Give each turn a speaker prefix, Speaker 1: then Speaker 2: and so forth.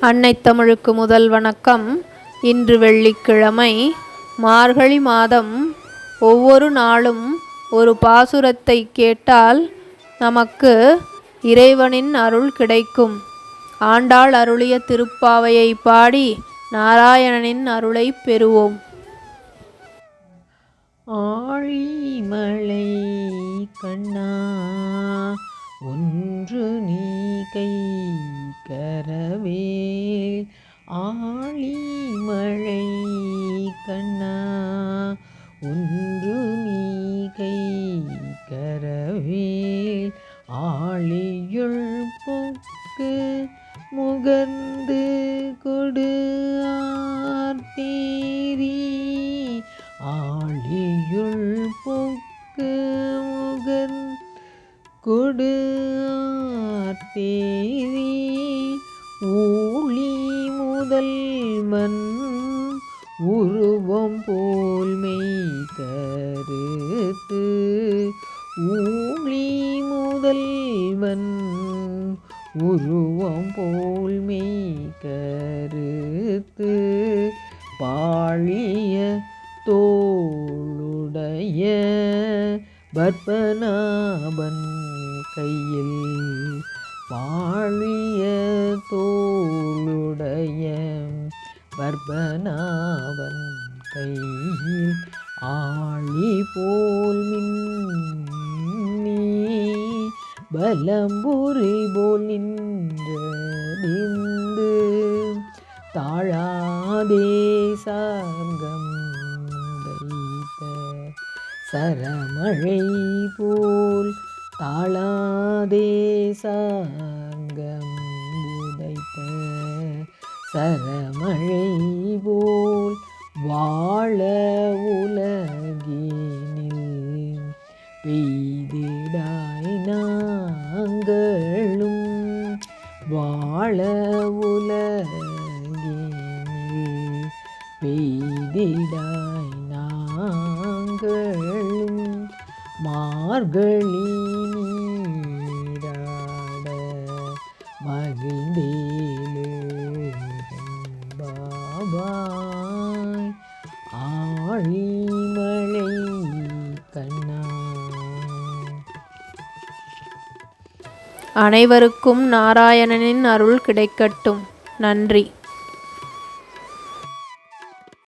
Speaker 1: அன்னை தமிழுக்கு முதல் வணக்கம். இன்று வெள்ளிக்கிழமை மார்கழி மாதம். ஒவ்வொரு நாளும் ஒரு பாசுரத்தை கேட்டால் நமக்கு இறைவனின் அருள் கிடைக்கும். ஆண்டாள் அருளிய திருப்பாவையை பாடி நாராயணனின் அருளை பெறுவோம்.
Speaker 2: ஆழிமலை கண்ணா ஆழி மழை கண்ணா ஒன்று நீ கை கரவேல். ஆழியுள் போக்கு முகர்ந்து கொடு ஆர்த்தேரி ஆழியுள் போக்கு முகர் கொடு ஆர்த்தேரி உருவம் போல் மெய் கருத்து ஊழி முதல்வன் உருவம் போல் மெய் கருத்து பாழிய தோளுடைய பத்மநாபன் கையில் பாழிய தோளுடைய பத்மநாபன் கையில் ஆழி போல் மின்னி பலம்புரி போல் நின்று தாழாதே சார்கம் வைத்த சரமழை போல் தாழாதே சாங்கம் உதைத்த சரமழை போல் வாழ உலகினில் பெய்திடாய் நாங்களும் வாழ உலகினில் பெய்திடாய் நாங்களும் மார்கழி மகிழ்ந்தே
Speaker 1: அனைவருக்கும் நாராயணனின் அருள் கிடைக்கட்டும். நன்றி.